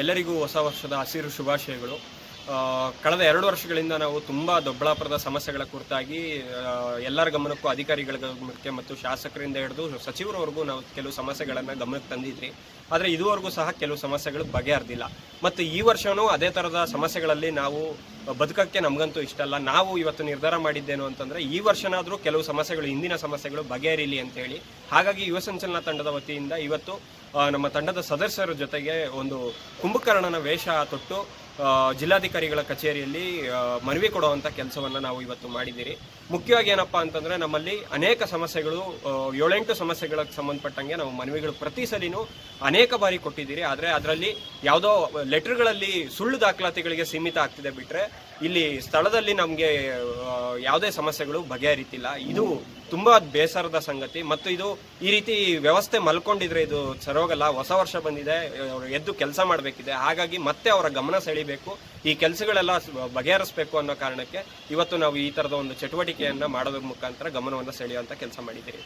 ಎಲ್ಲರಿಗೂ ಹೊಸ ವರ್ಷದ ಹಸಿರು ಶುಭಾಶಯಗಳು. ಕಳೆದ ಎರಡು ವರ್ಷಗಳಿಂದ ನಾವು ತುಂಬ ದೊಡ್ಡಬಳ್ಳಾಪುರದ ಸಮಸ್ಯೆಗಳ ಕುರಿತಾಗಿ ಎಲ್ಲರ ಗಮನಕ್ಕೂ ಅಧಿಕಾರಿಗಳ ಗಮನಕ್ಕೆ ಮತ್ತು ಶಾಸಕರಿಂದ ಹಿಡಿದು ಸಚಿವರವರೆಗೂ ನಾವು ಕೆಲವು ಸಮಸ್ಯೆಗಳನ್ನು ಗಮನಕ್ಕೆ ತಂದಿದ್ರಿ. ಆದರೆ ಇದುವರೆಗೂ ಸಹ ಕೆಲವು ಸಮಸ್ಯೆಗಳು ಬಗೆಹರಿದಿಲ್ಲ. ಮತ್ತು ಈ ವರ್ಷವೂ ಅದೇ ಥರದ ಸಮಸ್ಯೆಗಳಲ್ಲಿ ನಾವು ಬದುಕಕ್ಕೆ ನಮಗಂತೂ ಇಷ್ಟ ಅಲ್ಲ. ನಾವು ಇವತ್ತು ನಿರ್ಧಾರ ಮಾಡಿದ್ದೇನು ಅಂತಂದರೆ, ಈ ವರ್ಷನಾದರೂ ಕೆಲವು ಸಮಸ್ಯೆಗಳು, ಹಿಂದಿನ ಸಮಸ್ಯೆಗಳು ಬಗೆಹರಿಲಿ ಅಂತೇಳಿ ಹಾಗಾಗಿ ಯುವ ಸಂಚಲನ ತಂಡದ ವತಿಯಿಂದ ಇವತ್ತು ನಮ್ಮ ತಂಡದ ಸದಸ್ಯರ ಜೊತೆಗೆ ಒಂದು ಕುಂಭಕರ್ಣನ ವೇಷ ತೊಟ್ಟು ಜಿಲ್ಲಾಧಿಕಾರಿಗಳ ಕಚೇರಿಯಲ್ಲಿ ಮನವಿ ಕೊಡುವಂಥ ಕೆಲಸವನ್ನು ನಾವು ಇವತ್ತು ಮಾಡಿದ್ದೀರಿ. ಮುಖ್ಯವಾಗಿ ಏನಪ್ಪಾ ಅಂತಂದರೆ ನಮ್ಮಲ್ಲಿ ಅನೇಕ ಸಮಸ್ಯೆಗಳು ಏಳೆಂಟು ಸಮಸ್ಯೆಗಳಿಗೆ ಸಂಬಂಧಪಟ್ಟಂಗೆ ನಾವು ಮನವಿಗಳು ಪ್ರತಿ ಸಲಿನೂ ಅನೇಕ ಬಾರಿ ಕೊಟ್ಟಿದ್ದೀರಿ. ಆದರೆ ಅದರಲ್ಲಿ ಯಾವುದೋ ಲೆಟರ್ಗಳಲ್ಲಿ ಸುಳ್ಳು ದಾಖಲಾತಿಗಳಿಗೆ ಸೀಮಿತ ಆಗ್ತಿದೆ ಬಿಟ್ಟರೆ ಇಲ್ಲಿ ಸ್ಥಳದಲ್ಲಿ ನಮಗೆ ಯಾವುದೇ ಸಮಸ್ಯೆಗಳು ಬಗೆಹರಿತಿಲ್ಲ. ಇದು ತುಂಬ ಬೇಸರದ ಸಂಗತಿ. ಮತ್ತು ಇದು ಈ ರೀತಿ ವ್ಯವಸ್ಥೆ ಮಲ್ಕೊಂಡಿದ್ರೆ ಇದು ಸರೋಗಲ್ಲ, ಹೊಸ ವರ್ಷ ಬಂದಿದೆ ಎದ್ದು ಕೆಲಸ ಮಾಡಬೇಕಿದೆ. ಹಾಗಾಗಿ ಮತ್ತೆ ಅವರ ಗಮನ ಸೆಳಿಬೇಕು. ಈ ಕೆಲಸಗಳೆಲ್ಲ ಬಗೆಹರಿಸಬೇಕು ಅನ್ನೋ ಕಾರಣಕ್ಕೆ ಇವತ್ತು ನಾವು ಈ ಥರದ ಒಂದು ಚಟುವಟಿಕೆಯನ್ನು ಮಾಡೋದ್ರ ಮುಖಾಂತರ ಗಮನವನ್ನು ಸೆಳೆಯುವಂಥ ಕೆಲಸ ಮಾಡಿದ್ದೀರಿ